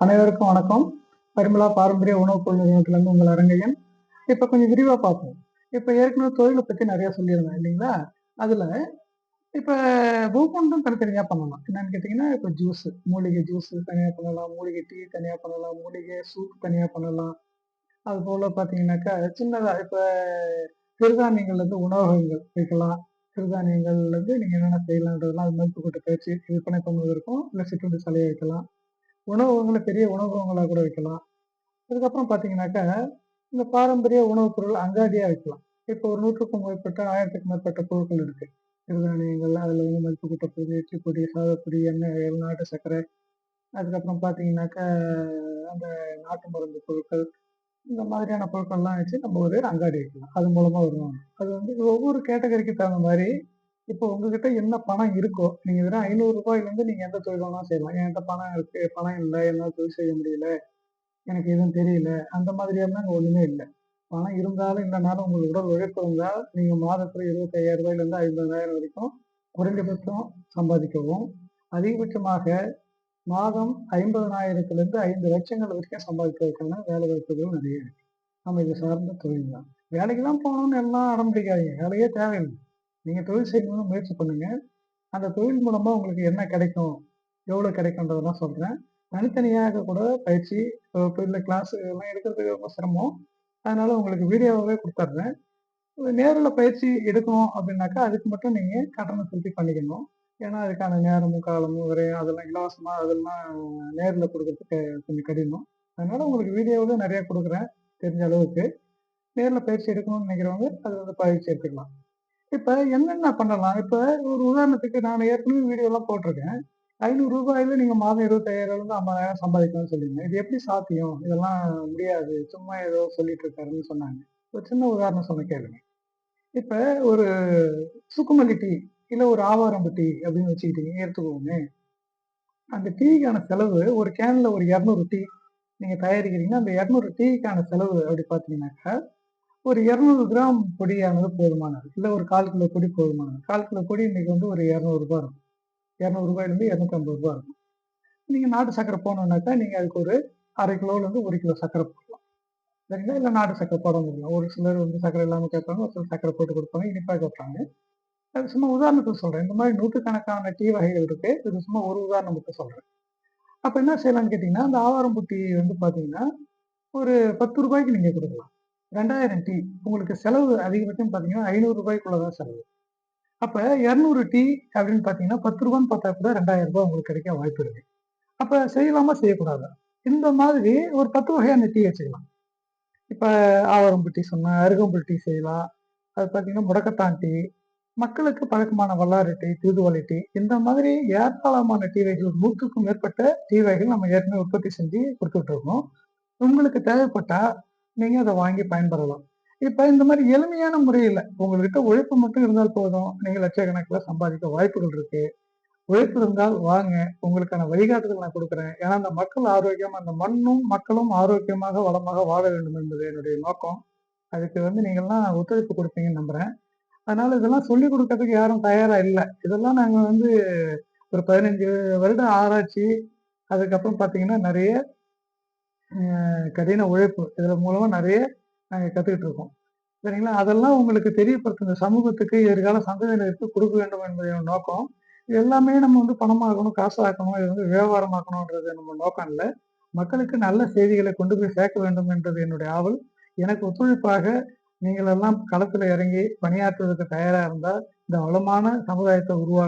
அனைவருக்கும் வணக்கம். பரிமலா பாரம்பரிய உணவுப் பொருள் நிறுவனத்திலிருந்து உங்கள் அரங்கையன் இப்போ கொஞ்சம் விரிவாக பார்ப்போம். இப்போ ஏற்கனவே தொழிலை பற்றி நிறையா சொல்லியிருந்தேன் இல்லைங்களா? அதில் இப்போ ஒவ்வொன்றும் தனித்தனியாக பண்ணலாம். என்னன்னு கேட்டிங்கன்னா இப்போ ஜூஸ் மூலிகை ஜூஸு தனியாக பண்ணலாம். மூலிகை டீ தனியாக பண்ணலாம். மூலிகை சூப் தனியாக பண்ணலாம். அது போல் பார்த்தீங்கன்னாக்கா சின்னதாக இப்போ சிறுதானியங்கள்லேருந்து உணவகங்கள் வைக்கலாம். சிறுதானியங்கள்லேருந்து நீங்கள் என்னென்ன செய்யலான்றதுலாம் அது மதிப்பு கூட்ட பயிற்சி விற்பனை பண்ணுவதற்கும் இல்லை சிற்றுண்டி சாலையை வைக்கலாம். உணவகங்களை பெரிய உணவகங்களாக கூட வைக்கலாம். அதுக்கப்புறம் பார்த்தீங்கன்னாக்கா இந்த பாரம்பரிய உணவுப் பொருள் அங்காடியாக வைக்கலாம். இப்போ ஒரு நூற்றுக்கும் மேற்பட்ட ஆயிரத்துக்கும் மேற்பட்ட பொருட்கள் இருக்கு. சிறுதானியங்கள் அதில் வந்து மதிப்பு கூட்ட எச்சிப்பொடி சாதப்பொடி எண்ணெய் நாட்டு சர்க்கரை. அதுக்கப்புறம் பார்த்தீங்கன்னாக்கா அந்த நாட்டு மருந்து பொருட்கள் இந்த மாதிரியான பொருட்கள்லாம் வச்சு நம்ம ஒரு அங்காடி வைக்கலாம். அது மூலமாக வருவாங்க. அது வந்து ஒவ்வொரு கேட்டகரிக்கு தகுந்த மாதிரி இப்போ உங்ககிட்ட என்ன பணம் இருக்கோ நீங்க வெறும் ஐநூறு ரூபாயிலேருந்து நீங்க எந்த தொழில் வேணாலும் செய்யலாம். என்கிட்ட பணம் இருக்கு பணம் இல்லை என்னால் தொழில் செய்ய முடியல எனக்கு எதுவும் தெரியல அந்த மாதிரியான அங்கே ஒண்ணுமே இல்லை. பணம் இருந்தாலும் இல்லைனாலும் உங்களுக்கு உடல் உழைப்பு இருந்தால் நீங்க மாதத்துல இருபத்தையாயிரம் ரூபாயிலேருந்து ஐம்பதாயிரம் வரைக்கும் குறைந்தபட்சம் சம்பாதிக்கவும். அதிகபட்சமாக மாதம் ஐம்பதனாயிரத்துலேருந்து ஐந்து லட்சங்கள் வரைக்கும் சம்பாதிக்கிறதுக்கான வேலை வாய்ப்புகள் நிறைய இருக்கு. நம்ம இது சார்ந்த தொழில் தான். வேலைக்கு தான் போகணும்னு எல்லாம் அடம்பிடிக்காதீங்க வேலையே தேவையில்லை. நீங்கள் தொழில் செய்யணும்னு முயற்சி பண்ணுங்கள் அந்த தொழில் மூலமாக உங்களுக்கு என்ன கிடைக்கும்? எவ்வளோ கிடைக்கும்ன்றதெல்லாம் சொல்கிறேன் தனித்தனியாக கூட பயிற்சி இல்லை கிளாஸ் எல்லாம் எடுக்கிறதுக்கு ரொம்ப சிரமம். அதனால் உங்களுக்கு வீடியோவாகவே கொடுத்துட்றேன். நேரில் பயிற்சி எடுக்கணும் அப்படின்னாக்கா அதுக்கு மட்டும் நீங்கள் கட்டணம் செலுத்தி பண்ணிக்கணும். ஏன்னா அதுக்கான நேரமும் காலமும் வரையும் அதெல்லாம் இலவசமாக அதெல்லாம் நேரில் கொடுக்கறதுக்கு கொஞ்சம் கடினம். அதனால் உங்களுக்கு வீடியோவே நிறையா கொடுக்குறேன். தெரிஞ்ச அளவுக்கு. நேரில் பயிற்சி எடுக்கணும்னு நினைக்கிறவங்க அது வந்து பயிற்சி எடுத்துக்கலாம். இப்ப என்னென்ன பண்ணலாம்? இப்ப ஒரு உதாரணத்துக்கு நான் ஏற்கனவே வீடியோ எல்லாம் போட்டிருக்கேன். ஐநூறு ரூபாயில நீங்க மாதம் இருபத்தாயிரம் இருந்து ஐம்பதாயிரம் சம்பாதிக்கணும்னு சொல்லியிருந்தேன் இது எப்படி சாத்தியம்? இதெல்லாம் முடியாது. சும்மா ஏதோ சொல்லிட்டு இருக்காருன்னு சொன்னாங்க. ஒரு சின்ன உதாரணம் சொன்ன கேளுங்க. இப்ப ஒரு சுக்குமல்லி டீ இல்ல ஒரு ஆவாரம்பு டீ அப்படின்னு வச்சுக்கிட்டீங்க. எடுத்துக்கோமே அந்த டீக்கான செலவு ஒரு கேன்ல ஒரு இரநூறு டீ நீங்க தயாரிக்கிறீங்கன்னா அந்த இரநூறு டீக்கான செலவு அப்படி பாத்தீங்கன்னாக்கா ஒரு இரநூறு கிராம் பொடியானது போதுமானது. இல்லை ஒரு கால் கிலோ பொடி போதுமானது. கால் கிலோ பொடி இன்றைக்கி வந்து ஒரு இரநூறுபா இருக்கும். இரநூறுபாயிலேருந்து இரநூத்தம்பது ரூபா இருக்கும். நீங்கள் நாட்டு சக்கரை போனோம்னாக்கா நீங்கள் அதுக்கு ஒரு அரை கிலோலேருந்து ஒரு கிலோ சக்கரை போடலாம். சரிங்களா? இல்லை நாட்டு சக்கரை போட முடியலாம் ஒரு சிலர் வந்து சக்கரை இல்லாமல் கேட்பாங்க ஒரு சிலர் சக்கரை போட்டு கொடுப்பாங்க இனிப்பாக கேட்பாங்க. அது சும்மா உதாரணத்துக்கு சொல்கிறேன் இந்த மாதிரி நூற்றுக்கணக்கான டீ வகைகள் இருக்குது இது சும்மா ஒரு உதாரணம் மட்டும் சொல்கிறேன் அப்போ என்ன செய்யலாம்னு கேட்டிங்கன்னா அந்த ஆவாரம்பூட்டி வந்து பார்த்தீங்கன்னா ஒரு பத்து ரூபாய்க்கு நீங்கள் கொடுக்கலாம். ரெண்டாயிரம் டீ. உங்களுக்கு செலவு அதிகபட்சம் பார்த்தீங்கன்னா ஐநூறு ரூபாய்க்குள்ளதான் செலவு. அப்போ இரநூறு டீ அப்படின்னு பார்த்தீங்கன்னா பத்து ரூபான்னு பார்த்தா கூட ரெண்டாயிரம் ரூபாய் உங்களுக்கு கிடைக்க வாய்ப்பு இருக்கு. அப்போ செய்யலாமா? செய்யக்கூடாது? இந்த மாதிரி ஒரு பத்து வகையான டீ வச்சுக்கலாம். இப்போ ஆவரம்பு டீ சொன்னா அருகம்புல் டீ செய்யலாம். அது பார்த்தீங்கன்னா முடக்கத்தான் டீ. மக்களுக்கு பழக்கமான வல்லாறு டீ தூதுவளை டீ. இந்த மாதிரி ஏராளமான டீ வகைகள் நூற்றுக்கும் மேற்பட்ட டீ வகைகள் நம்ம ஏற்கனவே உற்பத்தி செஞ்சு கொடுத்துட்டு இருக்கோம். உங்களுக்கு தேவைப்பட்டால் நீங்கள் அதை வாங்கி பயன்பெறலாம் இப்போ இந்த மாதிரி எளிமையான முறையில் உங்கள்கிட்ட உழைப்பு மட்டும் இருந்தால் போதும். நீங்கள் லட்சக்கணக்கில் சம்பாதிக்க வாய்ப்புகள் இருக்குது உழைப்பு இருந்தால் வாங்க. உங்களுக்கான வழிகாட்டுதல் நான் கொடுக்குறேன். ஏன்னா அந்த மக்கள் ஆரோக்கியம் அந்த மண்ணும் மக்களும் ஆரோக்கியமாக வளமாக வாழ வேண்டும் என்பது என்னுடைய நோக்கம். அதுக்கு வந்து நீங்கள்லாம் ஒத்துழைப்பு கொடுப்பீங்கன்னு நம்புகிறேன் அதனால் இதெல்லாம் சொல்லி கொடுக்கறதுக்கு யாரும் தயாராக இல்லை. இதெல்லாம் நாங்கள் வந்து ஒரு பதினஞ்சு வருட ஆராய்ச்சி அதுக்கப்புறம் பார்த்தீங்கன்னா நிறைய கடின உழைப்பு இதில் மூலமாக நிறைய நாங்கள் கற்றுக்கிட்டு இருக்கோம். சரிங்களா? அதெல்லாம் உங்களுக்கு தெரியப்படுத்துங்க சமூகத்துக்கு எதிர்கால சந்ததியினருக்கு கொடுக்க வேண்டும் என்பது நோக்கம். இது எல்லாமே நம்ம வந்து பணமாக்கணும் காசாக்கணும் இது வந்து வியாபாரமாக்கணுன்றது நம்ம நோக்கம் இல்லை. மக்களுக்கு நல்ல செய்திகளை கொண்டு போய் சேர்க்க வேண்டும் என்றது என்னுடைய ஆவல். எனக்கு ஒத்துழைப்பாக நீங்கள் எல்லாம் களத்தில் இறங்கி பணியாற்றுவதற்கு தயாராக இருந்தால் இந்த வளமான சமுதாயத்தை உருவாக்க